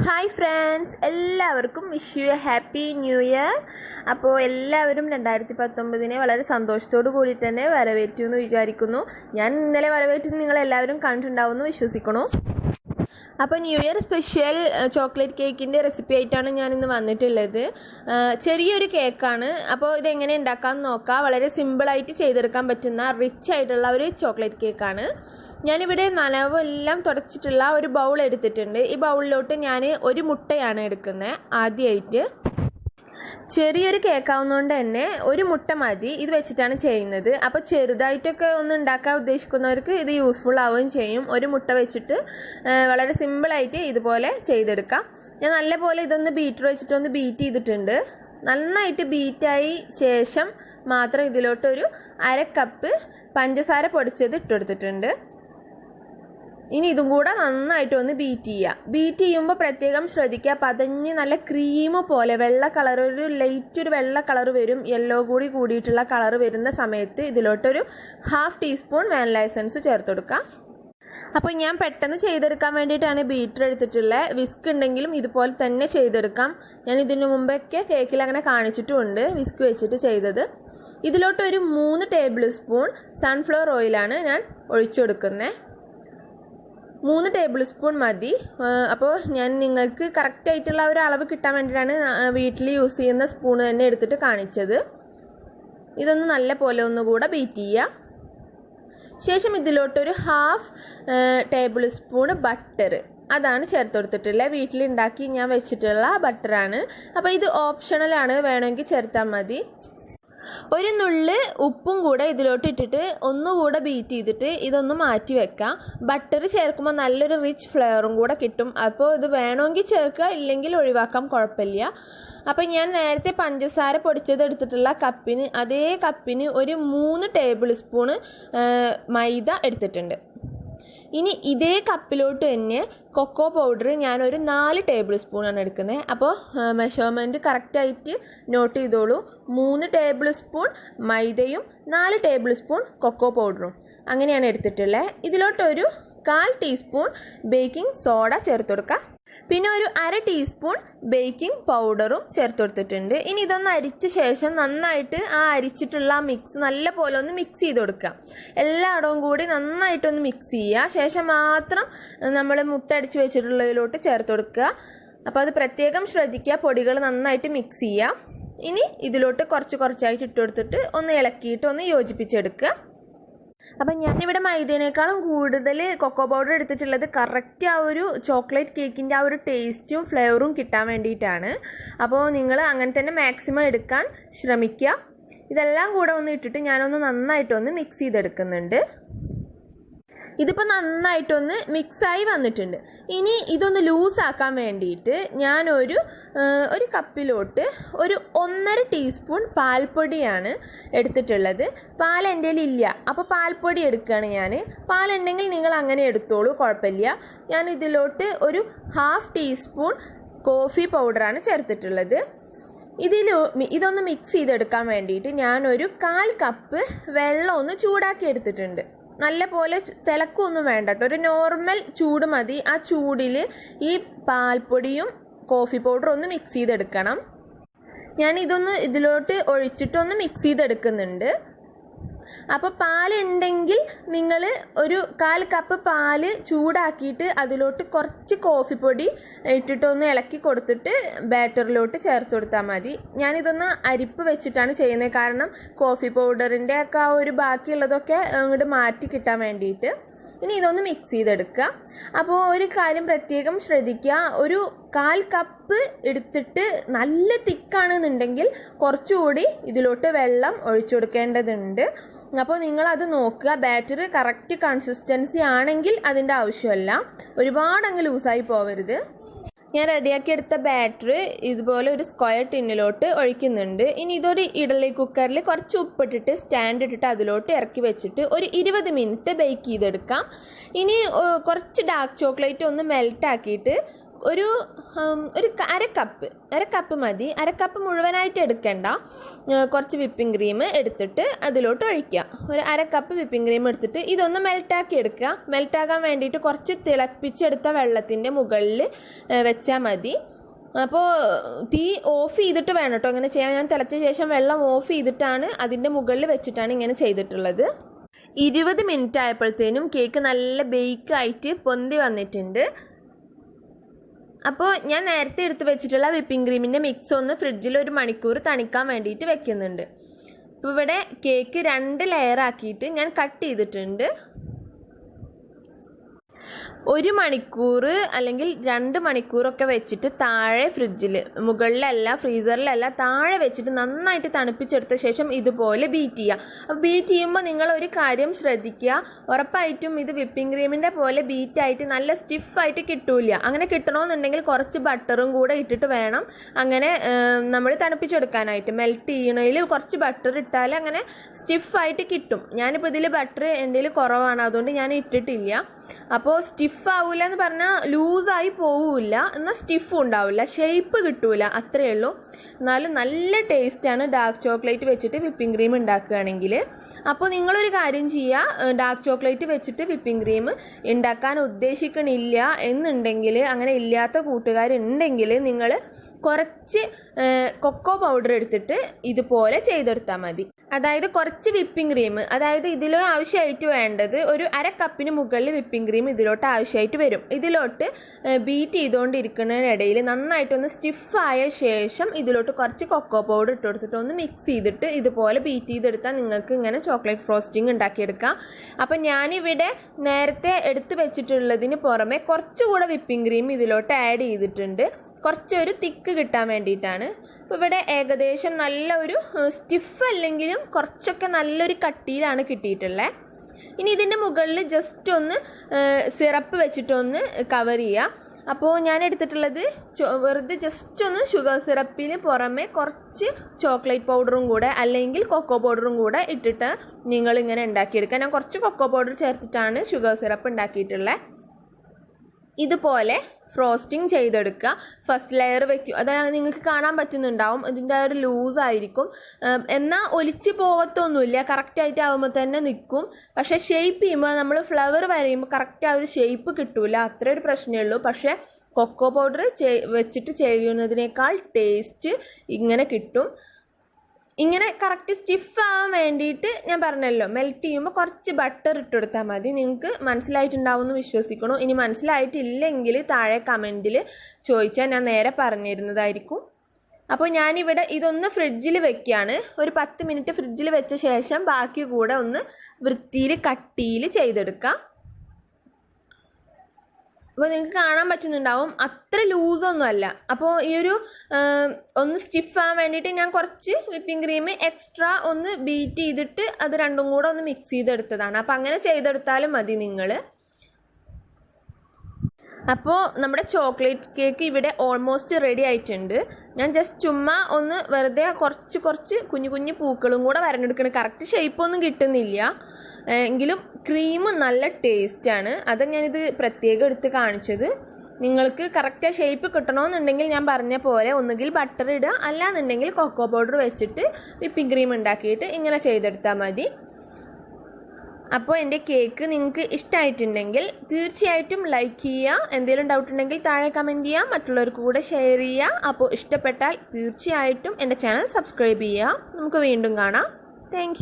Hi friends എല്ലാവർക്കും wish you a happy new year അപ്പോൾ എല്ലാവരും രണ്ടായിരത്തി പത്തൊമ്പതിനെ വളരെ സന്തോഷത്തോടു കൂടി തന്നെ വരവേറ്റു എന്ന് വിചാരിക്കുന്നു. ഞാൻ ഇന്നലെ വരവേറ്റത് നിങ്ങൾ എല്ലാവരും കണ്ടിട്ടുണ്ടാവുമെന്ന് വിശ്വസിക്കുന്നു. അപ്പോൾ ന്യൂ ഇയർ സ്പെഷ്യൽ ചോക്ലേറ്റ് കേക്കിന്റെ റെസിപ്പി ആയിട്ടാണ് ഞാൻ ഇന്ന് വന്നിട്ടുള്ളത് ചെറിയൊരു കേക്കാണ്. അപ്പോൾ ഇതെങ്ങനെ ഉണ്ടാക്കാമെന്ന് നോക്കാം. വളരെ സിമ്പിളായിട്ട് ചെയ്തെടുക്കാൻ പറ്റുന്ന റിച്ച് ആയിട്ടുള്ള ഒരു ചോക്ലേറ്റ് കേക്കാണ്. ഞാനിവിടെ നനവെല്ലാം തുടച്ചിട്ടുള്ള ഒരു ബൗൾ എടുത്തിട്ടുണ്ട്. ഈ ബൗളിലോട്ട് ഞാൻ ഒരു മുട്ടയാണ് എടുക്കുന്നത് ആദ്യമായിട്ട് ചെറിയൊരു കേക്കാവുന്നതുകൊണ്ട് തന്നെ ഒരു മുട്ട മതി. ഇത് വെച്ചിട്ടാണ് ചെയ്യുന്നത്. അപ്പോൾ ചെറുതായിട്ടൊക്കെ ഒന്ന് ഉണ്ടാക്കാൻ ഉദ്ദേശിക്കുന്നവർക്ക് ഇത് യൂസ്ഫുൾ ആവുകയും ചെയ്യും. ഒരു മുട്ട വെച്ചിട്ട് വളരെ സിമ്പിൾ ആയിട്ട് ഇതുപോലെ ചെയ്തെടുക്കാം. ഞാൻ നല്ലപോലെ ഇതൊന്ന് ബീറ്റർ വെച്ചിട്ടൊന്ന് ബീറ്റ് ചെയ്തിട്ടുണ്ട്. നന്നായിട്ട് ബീറ്റായി ശേഷം മാത്രം ഇതിലോട്ടൊരു അര കപ്പ് പഞ്ചസാര പൊടിച്ചത് ഇട്ടുകൊടുത്തിട്ടുണ്ട് ഇനി ഇതും കൂടെ നന്നായിട്ട് ഒന്ന് ബീറ്റ് ചെയ്യുക ബീറ്റ് ചെയ്യുമ്പോൾ പ്രത്യേകം ശ്രദ്ധിക്കുക പതഞ്ഞ് നല്ല ക്രീം പോലെ വെള്ള കളർ ഒരു ലൈറ്റ് ഒരു വെള്ള കളർ വരും യെല്ലോ കൂടി കൂടിയിട്ടുള്ള കളർ വരുന്ന സമയത്ത് ഇതിലോട്ടൊരു ഹാഫ് ടീസ്പൂൺ വാനില എസൻസ് ചേർത്ത് കൊടുക്കാം. അപ്പോൾ ഞാൻ പെട്ടെന്ന് ചെയ്തെടുക്കാൻ വേണ്ടിയിട്ടാണ് ബീറ്റർ എടുത്തിട്ടുള്ളത് വിസ്ക് ഉണ്ടെങ്കിലും ഇതുപോലെ തന്നെ ചെയ്തെടുക്കാം. ഞാൻ ഇതിനു മുമ്പൊക്കെ കേക്കിൽ അങ്ങനെ കാണിച്ചിട്ടുമുണ്ട് വിസ്ക് വെച്ചിട്ട് ചെയ്തത്. ഇതിലോട്ട് ഒരു മൂന്ന് ടേബിൾ സ്പൂൺ സൺഫ്ലവർ ഓയിലാണ് ഞാൻ ഒഴിച്ചു കൊടുക്കുന്നത് മൂന്ന് ടേബിൾ സ്പൂൺ മതി. അപ്പോൾ ഞാൻ നിങ്ങൾക്ക് കറക്റ്റ് ആയിട്ടുള്ള ഒരു അളവ് കിട്ടാൻ വേണ്ടിയിട്ടാണ് വീട്ടിൽ യൂസ് ചെയ്യുന്ന സ്പൂൺ തന്നെ എടുത്തിട്ട് കാണിച്ചത്. ഇതൊന്ന് നല്ല പോലെ ഒന്നുകൂടെ ബീറ്റ് ചെയ്യുക ശേഷം ഇതിലോട്ടൊരു ഹാഫ് ടേബിൾ സ്പൂൺ ബട്ടർ അതാണ് ചേർത്ത് കൊടുത്തിട്ടുള്ളത്. വീട്ടിലുണ്ടാക്കി ഞാൻ വെച്ചിട്ടുള്ള ബട്ടറാണ് അപ്പോൾ ഇത് ഓപ്ഷണലാണ് വേണമെങ്കിൽ ചേർത്താൽ മതി. ഒരു നുള്ള് ഉപ്പും കൂടെ ഇതിലോട്ട് ഇട്ടിട്ട് ഒന്നുകൂടെ ബീറ്റ് ചെയ്തിട്ട് ഇതൊന്ന് മാറ്റി വെക്കാം. ബട്ടർ ചേർക്കുമ്പോൾ നല്ലൊരു റിച്ച് ഫ്ലേവറും കൂടെ കിട്ടും. അപ്പോൾ ഇത് വേണമെങ്കിൽ ചേർക്കുക ഇല്ലെങ്കിൽ ഒഴിവാക്കാം കുഴപ്പമില്ല. അപ്പോൾ ഞാൻ നേരത്തെ പഞ്ചസാര പൊടിച്ചത് എടുത്തിട്ടുള്ള കപ്പിന് അതേ കപ്പിന് ഒരു മൂന്ന് ടേബിൾ സ്പൂണ് മൈദ എടുത്തിട്ടുണ്ട്. ഇനി ഇതേ കപ്പിലോട്ട് തന്നെ കൊക്കോ പൗഡർ ഞാനൊരു നാല് ടേബിൾ സ്പൂണാണ് എടുക്കുന്നത്. അപ്പോൾ മെഷർമെന്റ് കറക്റ്റായിട്ട് നോട്ട് ചെയ്തോളൂ. മൂന്ന് ടേബിൾ സ്പൂൺ മൈദയും നാല് ടേബിൾ സ്പൂൺ കൊക്കോ പൗഡറും. അങ്ങനെയാണ് എടുത്തിട്ടുള്ളത്. ഇതിലോട്ടൊരു കാൽ ടീസ്പൂൺ ബേക്കിംഗ് സോഡ ചേർത്ത് കൊടുക്കുക പിന്നെ ഒരു അര ടീസ്പൂൺ ബേക്കിംഗ് പൗഡറും ചേർത്ത് കൊടുത്തിട്ടുണ്ട് ഇനി ഇതൊന്ന് അരിച്ച ശേഷം നന്നായിട്ട് ആ അരിച്ചിട്ടുള്ള മിക്സ് നല്ല പോലെ ഒന്ന് മിക്സ് ചെയ്ത് കൊടുക്കുക എല്ലായിടവും കൂടി നന്നായിട്ടൊന്ന് മിക്സ് ചെയ്യുക. ശേഷം മാത്രം നമ്മൾ മുട്ട അടിച്ച് വെച്ചിട്ടുള്ളതിലോട്ട് ചേർത്ത് കൊടുക്കുക അപ്പോൾ അത് പ്രത്യേകം ശ്രദ്ധിക്കുക. പൊടികൾ നന്നായിട്ട് മിക്സ് ചെയ്യുക. ഇനി ഇതിലോട്ട് കുറച്ച് കുറച്ചായിട്ട് ഇട്ട് കൊടുത്തിട്ട് ഒന്ന് ഇളക്കിയിട്ട് ഒന്ന് യോജിപ്പിച്ചെടുക്കുക. അപ്പം ഞാനിവിടെ മൈദേനേക്കാളും കൂടുതൽ കൊക്കോ പൗഡർ എടുത്തിട്ടുള്ളത് കറക്റ്റ് ആ ഒരു ചോക്ലേറ്റ് കേക്കിന്റെ ആ ഒരു ടേസ്റ്റും ഫ്ലേവറും കിട്ടാൻ വേണ്ടിയിട്ടാണ്. അപ്പോൾ നിങ്ങൾ അങ്ങനെ തന്നെ മാക്സിമം എടുക്കാൻ ശ്രമിക്കുക. ഇതെല്ലാം കൂടെ ഒന്ന് ഇട്ടിട്ട് ഞാനൊന്ന് നന്നായിട്ടൊന്ന് മിക്സ് ചെയ്തെടുക്കുന്നുണ്ട്. ഇതിപ്പോൾ നന്നായിട്ടൊന്ന് മിക്സായി വന്നിട്ടുണ്ട്. ഇനി ഇതൊന്ന് ലൂസാക്കാൻ വേണ്ടിയിട്ട് ഞാനൊരു ഒരു കപ്പിലോട്ട് ഒരു ഒന്നര ടീസ്പൂൺ പാൽപ്പൊടിയാണ് എടുത്തിട്ടുള്ളത്. പാൽ എന്റെ ഇല്ല അപ്പോൾ പാൽപ്പൊടി എടുക്കുകയാണ് ഞാൻ പാലുണ്ടെങ്കിൽ നിങ്ങൾ അങ്ങനെ എടുത്തോളൂ കുഴപ്പമില്ല. ഞാൻ ഇതിലോട്ട് ഒരു ഹാഫ് ടീസ്പൂൺ കോഫി പൗഡറാണ് ചേർത്തിട്ടുള്ളത്. ഇതിൽ ഇതൊന്ന് മിക്സ് ചെയ്തെടുക്കാൻ വേണ്ടിയിട്ട് ഞാനൊരു കാൽ കപ്പ് വെള്ളം ഒന്ന് ചൂടാക്കി എടുത്തിട്ടുണ്ട്. നല്ല പോലെ തിളക്കൊന്നും വേണ്ട കേട്ടോ. ഒരു നോർമൽ ചൂട് മതി. ആ ചൂടിൽ ഈ പാൽപ്പൊടിയും കോഫി പൗഡറും ഒന്ന് മിക്സ് ചെയ്തെടുക്കണം. ഞാൻ ഇതൊന്ന് ഇതിലോട്ട് ഒഴിച്ചിട്ടൊന്ന് മിക്സ് ചെയ്തെടുക്കുന്നുണ്ട്. അപ്പോൾ പാലുണ്ടെങ്കിൽ നിങ്ങൾ ഒരു കാൽ കപ്പ് പാൽ ചൂടാക്കിയിട്ട് അതിലോട്ട് കുറച്ച് കോഫി പൊടി ഇട്ടിട്ടൊന്ന് ഇളക്കി കൊടുത്തിട്ട് ബാറ്ററിലോട്ട് ചേർത്ത് കൊടുത്താൽ മതി. ഞാനിതൊന്ന് അരിപ്പ് വെച്ചിട്ടാണ് ചെയ്യുന്നത് കാരണം കോഫി പൗഡറിന്റെ ഒക്കെ ആ ഒരു ബാക്കിയുള്ളതൊക്കെ അങ്ങോട്ട് മാറ്റി കിട്ടാൻ വേണ്ടിയിട്ട്. ഇനി ഇതൊന്ന് മിക്സ് ചെയ്തെടുക്കുക. അപ്പോൾ ഒരു കാര്യം പ്രത്യേകം ശ്രദ്ധിക്കുക. ഒരു കാൽ കപ്പ് എടുത്തിട്ട് നല്ല തിക്കാണെന്നുണ്ടെങ്കിൽ കുറച്ചുകൂടി ഇതിലോട്ട് വെള്ളം ഒഴിച്ചു കൊടുക്കേണ്ടതുണ്ട്. അപ്പോൾ നിങ്ങളത് നോക്കുക. ബാറ്ററി കറക്റ്റ് കൺസിസ്റ്റൻസി ആണെങ്കിൽ അതിന്റെ ആവശ്യമല്ല. ഒരുപാട് അങ്ങ് ലൂസായി പോവരുത്. ഞാൻ റെഡിയാക്കി എടുത്ത ബാറ്ററി ഇതുപോലെ ഒരു സ്ക്വയർ ടിന്നിലോട്ട് ഒഴിക്കുന്നുണ്ട്. ഇനി ഇതൊരു ഇഡലി കുക്കറിൽ കുറച്ച് ഉപ്പിട്ടിട്ട് സ്റ്റാൻഡ് ഇട്ടിട്ട് അതിലോട്ട് ഇറക്കി വെച്ചിട്ട് ഒരു ഇരുപത് മിനിറ്റ് ബേക്ക് ചെയ്തെടുക്കാം. ഇനി കുറച്ച് ഡാർക്ക് ചോക്ലേറ്റ് ഒന്ന് മെൽറ്റ് ആക്കിയിട്ട് ഒരു ഒരു അര കപ്പ് അര കപ്പ് മതി. അര കപ്പ് മുഴുവനായിട്ട് എടുക്കേണ്ട. കുറച്ച് വിപ്പിംഗ് ക്രീം എടുത്തിട്ട് അതിലോട്ട് ഒഴിക്കുക ഒരു അര കപ്പ് വിപ്പിംഗ് ക്രീം എടുത്തിട്ട് ഇതൊന്ന് മെൽറ്റാക്കി എടുക്കുക മെൽറ്റാകാൻ വേണ്ടിയിട്ട് കുറച്ച് തിളപ്പിച്ചെടുത്ത വെള്ളത്തിന്റെ മുകളിൽ വെച്ചാൽ മതി. അപ്പോൾ തീ ഓഫ് ചെയ്തിട്ട് വേണം കേട്ടോ അങ്ങനെ ചെയ്യാൻ ഞാൻ തിളച്ച ശേഷം വെള്ളം ഓഫ് ചെയ്തിട്ടാണ് അതിന്റെ മുകളിൽ വെച്ചിട്ടാണ് ഇങ്ങനെ ചെയ്തിട്ടുള്ളത്. ഇരുപത് മിനിറ്റ് ആയപ്പോഴത്തേനും കേക്ക് നല്ല ബേക്ക് ആയിട്ട് പൊന്തി വന്നിട്ടുണ്ട്. അപ്പോൾ ഞാൻ നേരത്തെ എടുത്ത് വെച്ചിട്ടുള്ള വിപ്പിംഗ് ക്രീമിന്റെ മിക്സ് ഒന്ന് ഫ്രിഡ്ജിൽ ഒരു മണിക്കൂർ തണിക്കാൻ വേണ്ടിയിട്ട് വെക്കുന്നുണ്ട്. ഇപ്പോൾ ഇവിടെ കേക്ക് രണ്ട് ലെയർ ആക്കിയിട്ട് ഞാൻ കട്ട് ചെയ്തിട്ടുണ്ട്. ഒരു മണിക്കൂർ അല്ലെങ്കിൽ രണ്ട് മണിക്കൂറൊക്കെ വെച്ചിട്ട് താഴെ ഫ്രിഡ്ജിൽ മുകളിലല്ല ഫ്രീസറിലല്ല താഴെ വെച്ചിട്ട് നന്നായിട്ട് തണുപ്പിച്ചെടുത്ത ശേഷം ഇതുപോലെ ബീറ്റ് ചെയ്യുക. അപ്പോൾ ബീറ്റ് ചെയ്യുമ്പോൾ നിങ്ങൾ ഒരു കാര്യം ശ്രദ്ധിക്കുക. ഉറപ്പായിട്ടും ഇത് വിപ്പിംഗ് ക്രീമിന്റെ പോലെ ബീറ്റായിട്ട് നല്ല സ്റ്റിഫായിട്ട് കിട്ടൂല. അങ്ങനെ കിട്ടണമെന്നുണ്ടെങ്കിൽ കുറച്ച് ബട്ടറും കൂടെ ഇട്ടിട്ട് വേണം അങ്ങനെ നമ്മൾ തണുപ്പിച്ചെടുക്കാനായിട്ട്. മെൽറ്റ് ചെയ്യണതിൽ കുറച്ച് ബട്ടർ ഇട്ടാൽ അങ്ങനെ സ്റ്റിഫായിട്ട് കിട്ടും. ഞാനിപ്പോൾ ഇതിൽ ബട്ടർ എന്റെ കുറവാണ്. അതുകൊണ്ട് ഞാൻ ഇട്ടിട്ടില്ല. അപ്പോൾ സ്റ്റിഫ് ആവില്ല എന്ന് പറഞ്ഞാൽ ലൂസായി പോവില്ല എന്നാൽ സ്റ്റിഫും ഉണ്ടാവില്ല ഷേപ്പ് കിട്ടൂല അത്രയേ ഉള്ളൂ. എന്നാലും നല്ല ടേസ്റ്റാണ് ഡാർക്ക് ചോക്ലേറ്റ് വെച്ചിട്ട് വിപ്പിംഗ് ക്രീം ഉണ്ടാക്കുകയാണെങ്കിൽ അപ്പോൾ നിങ്ങളൊരു കാര്യം ചെയ്യുക ഡാർക്ക് ചോക്ലേറ്റ് വെച്ചിട്ട് വിപ്പിംഗ് ക്രീം ഉണ്ടാക്കാൻ ഉദ്ദേശിക്കണില്ല എന്നുണ്ടെങ്കിൽ അങ്ങനെ ഇല്ലാത്ത കൂട്ടുകാരുണ്ടെങ്കിൽ നിങ്ങൾ കുറച്ച് കൊക്കോ പൗഡർ എടുത്തിട്ട് ഇതുപോലെ ചെയ്തെടുത്താൽ മതി. അതായത് കുറച്ച് വിപ്പിംഗ് ക്രീം അതായത് ഇതിലോ ആവശ്യമായിട്ട് വേണ്ടത് ഒരു അര കപ്പിന് മുകളിൽ വിപ്പിംഗ് ക്രീം ഇതിലോട്ട് ആവശ്യമായിട്ട് വരും. ഇതിലോട്ട് ബീറ്റ് ചെയ്തുകൊണ്ടിരിക്കുന്നതിനിടയിൽ നന്നായിട്ടൊന്ന് സ്റ്റിഫായ ശേഷം ഇതിലോട്ട് കുറച്ച് കൊക്കോ പൗഡർ ഇട്ട് കൊടുത്തിട്ട് ഒന്ന് മിക്സ് ചെയ്തിട്ട് ഇതുപോലെ ബീറ്റ് ചെയ്തെടുത്താൽ നിങ്ങൾക്ക് ഇങ്ങനെ ചോക്ലേറ്റ് ഫ്രോസ്റ്റിംഗ് ഉണ്ടാക്കിയെടുക്കാം. അപ്പം ഞാനിവിടെ നേരത്തെ എടുത്ത് വെച്ചിട്ടുള്ളതിന് പുറമെ കുറച്ചുകൂടെ വിപ്പിംഗ് ക്രീം ഇതിലോട്ട് ആഡ് ചെയ്തിട്ടുണ്ട്. കുറച്ചൊരു തിക്ക് കിട്ടാൻ വേണ്ടിയിട്ടാണ്. അപ്പോൾ ഇവിടെ ഏകദേശം നല്ല ഒരു സ്റ്റിഫ് അല്ലെങ്കിലും കുറച്ചൊക്കെ നല്ലൊരു കട്ടിയിലാണ് കിട്ടിയിട്ടുള്ളത് ഇനി ഇതിന്റെ മുകളിൽ ജസ്റ്റ് ഒന്ന് സിറപ്പ് വെച്ചിട്ടൊന്ന് കവർ ചെയ്യുക അപ്പോൾ ഞാൻ എടുത്തിട്ടുള്ളത് വെറുതെ ജസ്റ്റ് ഒന്ന് ഷുഗർ സിറപ്പിന് പുറമെ കുറച്ച് ചോക്ലേറ്റ് പൗഡറും കൂടെ അല്ലെങ്കിൽ കൊക്കോ പൗഡറും കൂടെ ഇട്ടിട്ട് നിങ്ങൾ ഇങ്ങനെ ഉണ്ടാക്കിയെടുക്കുക ഞാൻ കുറച്ച് കൊക്കോ പൗഡർ ചേർത്തിട്ടാണ് ഷുഗർ സിറപ്പ് ഉണ്ടാക്കിയിട്ടുള്ളത് ഇതുപോലെ ഫ്രോസ്റ്റിംഗ് ചെയ്തെടുക്കുക. ഫസ്റ്റ് ലെയർ വെക്കും അതായത് നിങ്ങൾക്ക് കാണാൻ പറ്റുന്നുണ്ടാവും. ഇതിന്റെ ഒരു ലൂസ് ആയിരിക്കും. ഏം, എന്നാൽ ഒലിച്ച് പോകത്തൊന്നുമില്ല. കറക്റ്റായിട്ട് ആകുമ്പോൾ തന്നെ നിൽക്കും പക്ഷേ ഷേപ്പ് ചെയ്യുമ്പോൾ നമ്മൾ ഫ്ലവർ വരയുമ്പോൾ കറക്റ്റ് ആ ഒരു ഷേപ്പ് കിട്ടില്ല അത്ര ഒരു പ്രശ്നമേ ഉള്ളൂ. പക്ഷേ കൊക്കോ പൗഡർ വെച്ചിട്ട് ചെയ്യുന്നതിനേക്കാൾ ടേസ്റ്റ് ഇങ്ങനെ കിട്ടും. ഇങ്ങനെ കറക്റ്റ് സ്റ്റിഫ് ആവാൻ വേണ്ടിയിട്ട് ഞാൻ പറഞ്ഞല്ലോ മെൽറ്റ് ചെയ്യുമ്പോൾ കുറച്ച് ബട്ടർ ഇട്ട് കൊടുത്താൽ മതി. നിങ്ങൾക്ക് മനസ്സിലായിട്ടുണ്ടാവുമെന്ന് വിശ്വസിക്കണു? ഇനി മനസ്സിലായിട്ടില്ലെങ്കിൽ താഴെ കമന്റിൽ ചോദിച്ചാൽ ഞാൻ നേരെ പറഞ്ഞിരുന്നതായിരിക്കും. അപ്പോൾ ഞാനിവിടെ ഇതൊന്ന് ഫ്രിഡ്ജിൽ വെക്കുകയാണ്. ഒരു പത്ത് മിനിറ്റ് ഫ്രിഡ്ജിൽ വെച്ച ശേഷം ബാക്കി കൂടെ ഒന്ന് വൃത്തിയിൽ കട്ടിയിൽ ചെയ്തെടുക്കാം. അപ്പോൾ നിങ്ങൾക്ക് കാണാൻ പറ്റുന്നുണ്ടാവും. അത്ര ലൂസൊന്നും അല്ല. അപ്പോൾ ഈ ഒരു ഒന്ന് സ്റ്റിഫ് ആവാൻ വേണ്ടിയിട്ട് ഞാൻ കുറച്ച് വിപ്പിംഗ് ക്രീം എക്സ്ട്രാ ഒന്ന് ബീറ്റ് ചെയ്തിട്ട് അത് രണ്ടും കൂടെ ഒന്ന് മിക്സ് ചെയ്തെടുത്തതാണ്. അപ്പോൾ അങ്ങനെ ചെയ്തെടുത്താലും മതി നിങ്ങൾ അപ്പോൾ നമ്മുടെ ചോക്ലേറ്റ് കേക്ക് ഇവിടെ ഓൾമോസ്റ്റ് റെഡി ആയിട്ടുണ്ട്. ഞാൻ ജസ്റ്റ് ചുമ്മാ ഒന്ന് വെറുതെ കുറച്ച് കുറച്ച് കുഞ്ഞു കുഞ്ഞു പൂക്കളും കൂടെ വരഞ്ഞെടുക്കണം. കറക്റ്റ് ഷേപ്പൊന്നും കിട്ടുന്നില്ല. എങ്കിലും ക്രീം നല്ല ടേസ്റ്റാണ് അത് ഞാനിത് പ്രത്യേകം എടുത്ത് കാണിച്ചത്. നിങ്ങൾക്ക് കറക്റ്റ് ഷേപ്പ് കിട്ടണമെന്നുണ്ടെങ്കിൽ ഞാൻ പറഞ്ഞ പോലെ ഒന്നുകിൽ ബട്ടർ ഇടുക. അല്ലാന്നുണ്ടെങ്കിൽ കൊക്കോ പൗഡർ വെച്ചിട്ട് വിപ്പിംഗ് ക്രീം ഉണ്ടാക്കിയിട്ട് ഇങ്ങനെ ചെയ്തെടുത്താൽ മതി. അപ്പോൾ എന്റെ കേക്ക് നിങ്ങൾക്ക് ഇഷ്ടമായിട്ടുണ്ടെങ്കിൽ തീർച്ചയായിട്ടും ലൈക്ക് ചെയ്യുക. എന്തെങ്കിലും ഡൗട്ട് ഉണ്ടെങ്കിൽ താഴെ കമന്റ് ചെയ്യുക മറ്റുള്ളവർക്ക് കൂടെ ഷെയർ ചെയ്യുക. അപ്പോൾ ഇഷ്ടപ്പെട്ടാൽ തീർച്ചയായിട്ടും എന്റെ ചാനൽ സബ്സ്ക്രൈബ് ചെയ്യുക. നമുക്ക് വീണ്ടും കാണാം. താങ്ക്